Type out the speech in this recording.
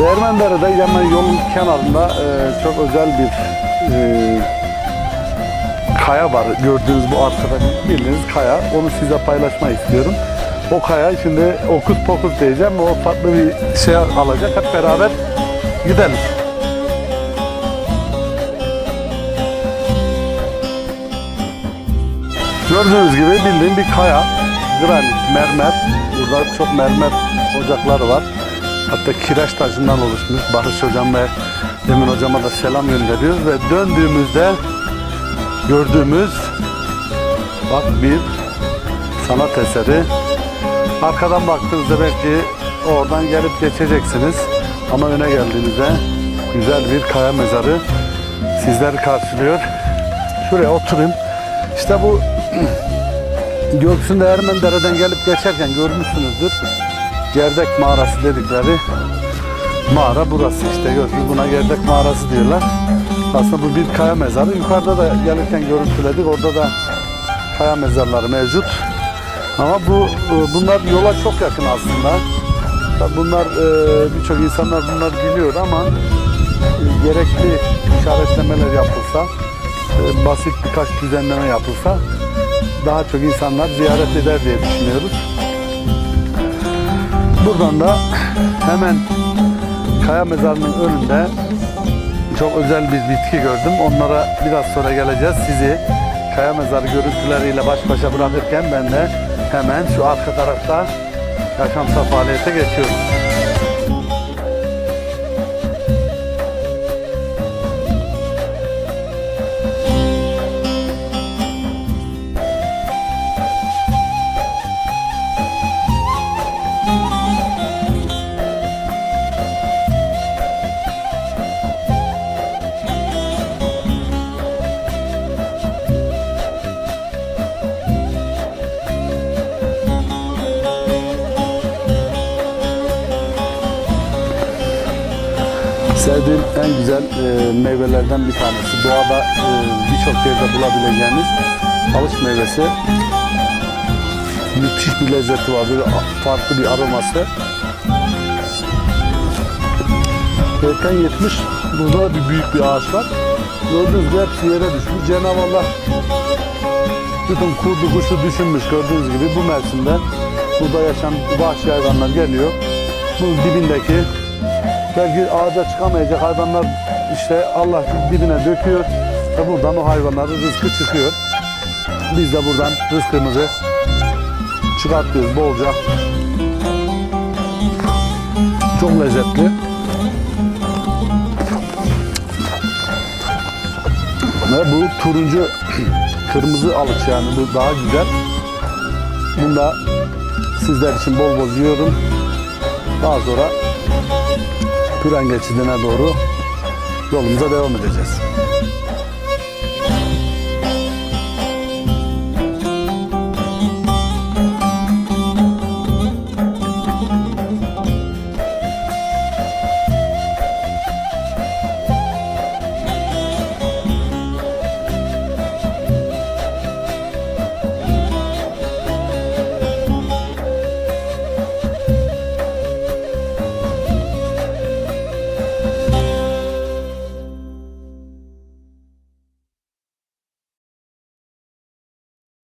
Değirmendere'de hemen yolun kenarında e, çok özel bir e, kaya var. Gördüğünüz bu arkada bildiğiniz kaya. Onu size paylaşmak istiyorum. O kaya şimdi okus pokus diyeceğim. O farklı bir şey alacak. Hep beraber gidelim. Gördüğünüz gibi bildiğin bir kaya. Granit, mermer. Burada çok mermer ocakları var. Hatta kireç taşından oluşmuş. Barış hocam ve Emin hocama da selam gönderiyoruz ve döndüğümüzde gördüğümüz bak bir sanat eseri. Arkadan baktığınızda belki oradan gelip geçeceksiniz. Ama öne geldiğinizde güzel bir kaya mezarı sizleri karşılıyor. Şuraya oturayım. İşte bu Göksünde Ermendere'den gelip geçerken görmüşsünüzdür. Gerdek mağarası dedikleri mağara burası işte gördünüz buna Gerdek mağarası diyorlar. Aslında bu bir kaya mezarı. Yukarıda da gelirken görüntüledik. Orada da kaya mezarları mevcut. Ama bu e, bunlar yola çok yakın aslında. Bunlar e, birçok insanlar bunlar biliyor ama e, gerekli işaretlemeler yapılsa, basit birkaç düzenleme yapılsa daha çok insanlar ziyaret eder diye düşünüyoruz. Buradan da hemen Kaya Mezarı'nın önünde çok özel bir bitki gördüm. Onlara biraz sonra geleceğiz. Sizi Kaya Mezarı görüntüleriyle baş başa bırakırken ben de hemen şu arka tarafta yaşamsal faaliyete geçiyorum. Sevdiğim en güzel e, meyvelerden bir tanesi. Doğada e, birçok yerde bulabileceğiniz havuç meyvesi. Müthiş bir lezzeti var. Böyle farklı bir aroması. Erken yetmiş. Burada da bir büyük bir ağaç var. Gördüğünüz gibi hepsi yere düşmüş. Cenab-ı Allah bütün kurdu kuşu düşünmüş gördüğünüz gibi bu mevsimde burada yaşayan vahşi hayvanlar geliyor. Bunun dibindeki belki ağaca çıkamayacak hayvanlar işte Allah dibine döküyor ve buradan o hayvanların rızkı çıkıyor. Biz de buradan rızkımızı çıkartıyoruz bolca. Çok lezzetli. Ve bu turuncu kırmızı alıç yani bu daha güzel. Bunu da sizler için bol bol yiyorum. Daha sonra Püren geçidine doğru yolumuza devam edeceğiz.